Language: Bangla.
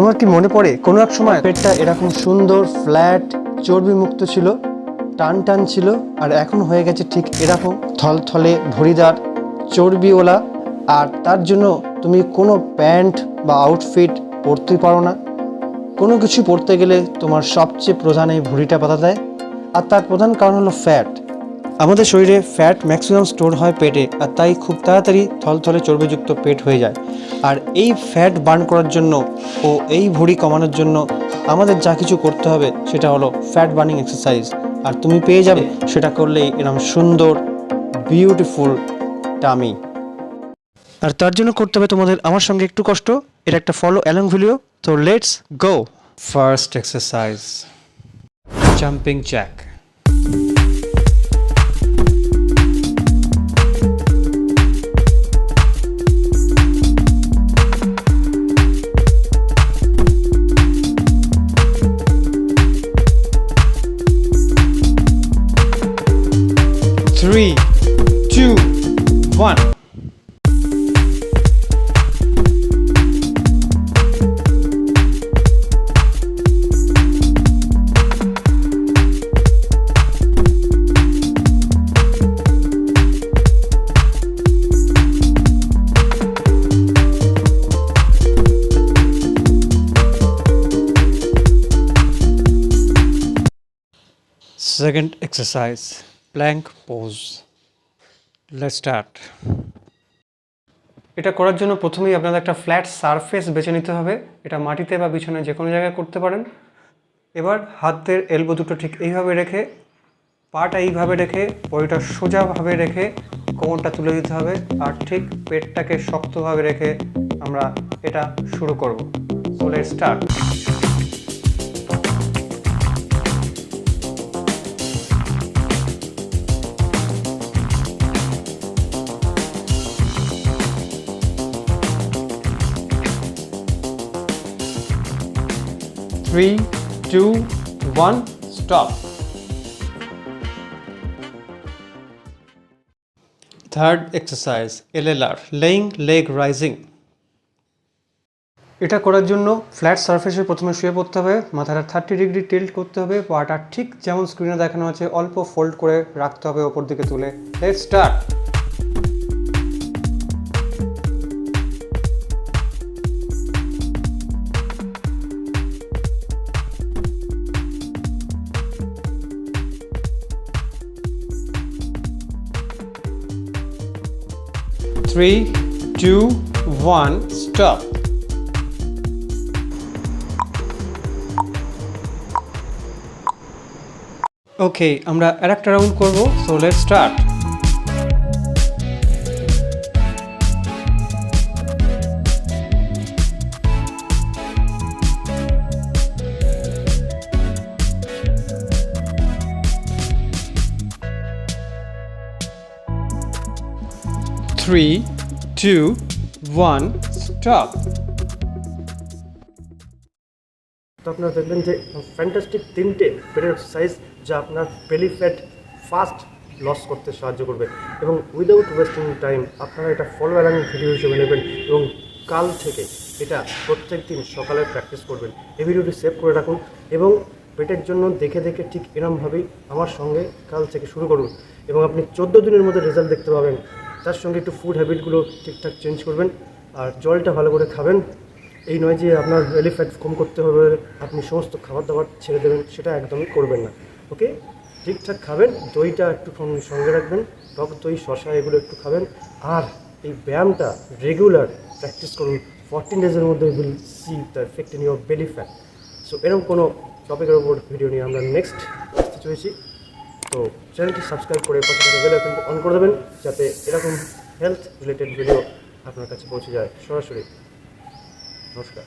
তোমার কি মনে পড়ে? কোনো এক সময় পেটটা এরকম সুন্দর ফ্ল্যাট চর্বি মুক্ত ছিল টান টান ছিল, আর এখন হয়ে গেছে ঠিক এরকম থলথলে ভরিদার চর্বিওলা আর তার জন্য তুমি কোনো প্যান্ট বা আউটফিট পরতেই পারো না। কোনো কিছু পড়তে গেলে তোমার সবচেয়ে প্রধান এই ভুঁড়িটা বাধা দেয়। আর তার প্রধান কারণ হলো ফ্যাট আমাদের শরীরে ফ্যাট ম্যাক্সিমাম স্টোর হয় পেটে, আর তাই খুব তাড়াতাড়ি থলথলে চর্বিযুক্ত পেট হয়ে যায়। আর এই ফ্যাট বার্ন করার জন্য ও এই ভুঁড়ি কমানোর জন্য আমাদের যা কিছু করতে হবে সেটা হলো ফ্যাট বার্নিং এক্সারসাইজ আর তুমি পেয়ে যাবে সেটা করলেই এরকম সুন্দর বিউটিফুল টামি আর তার জন্য করতে হবে তোমাদের আমার সঙ্গে একটু কষ্ট এটা একটা ফলো অ্যালং ভিডিও তো let's go first exercise jumping jack Three, two, one. Second exercise plank pose Let's start. এটা করার জন্য প্রথমেই আপনাদের একটা ফ্ল্যাট সারফেস বেছে নিতে হবে। এটা মাটিতে বা বিছানায় যে কোনো জায়গায় করতে পারেন। এবার হাতের এলবো দুটো ঠিক এইভাবে রেখে, পাটা এইভাবে রেখে, বডিটা সোজাভাবে রেখে কোমরটা তুলে দিতে হবে। আর ঠিক পেটটাকে শক্তভাবে রেখে আমরা এটা শুরু করব। So let start Three, two, one, stop. Third exercise, LLR, laying leg rising. এটা করার জন্য ফ্ল্যাট সারফেসে প্রথমে শুয়ে পড়তে হবে মাথাটা থার্টি ডিগ্রি টিল্ট করতে হবে পাটা ঠিক যেমন স্ক্রিনে দেখানো আছে অল্প ফোল্ড করে রাখতে হবে ওপর দিকে তুলে let start three two one stop okay আমরা আর রাউন্ড করব so let start three two one stop তো আপনারা দেখবেন যে ফ্যান্টাস্টিক তিনটে পেটের এক্সারসাইজ যা আপনার বেলি ফ্যাট ফাস্ট লস করতে সাহায্য করবে। এবং উইদাউট ওয়েস্টিং টাইম আপনারা এটা ফলো অ্যালাং ভিডিও হিসেবে নেবেন এবং কাল থেকে এটা প্রত্যেক দিন সকালে প্র্যাকটিস করবেন। এই ভিডিওটি সেভ করে রাখুন এবং পেটের জন্য দেখে দেখে ঠিক এরমভাবেই আমার সঙ্গে কাল থেকে শুরু করুন। এবং আপনি চোদ্দ দিনের মধ্যে রেজাল্ট দেখতে পাবেন। তার সঙ্গে একটু ফুড হ্যাবিটগুলো ঠিকঠাক চেঞ্জ করবেন। আর জলটা ভালো করে খাবেন। এই নয় যে আপনার বেলি ফ্যাট কম করতে হবে, আপনি সমস্ত খাবার দাবার ছেড়ে দেবেন, সেটা একদমই করবেন না। ওকে ঠিকঠাক খাবেন, দইটা একটু সঙ্গে- রাখবেন, টক দই শশা এগুলো একটু খাবেন। আর এই ব্যায়ামটা রেগুলার প্র্যাকটিস করুন। ফোরটিন ডেজের মধ্যে will see the effect in your belly fat so এরকম কোনো টপিকের ওপর ভিডিও নিয়ে আমরা নেক্সট চলেছি। তো চ্যানেলটি সাবস্ক্রাইব করে পাশে থাকা বেল আইকনটি অন করে দেবেন, যাতে এরকম হেলথ রিলেটেড ভিডিও আপনার কাছে পৌঁছে যায় সরাসরি। নমস্কার।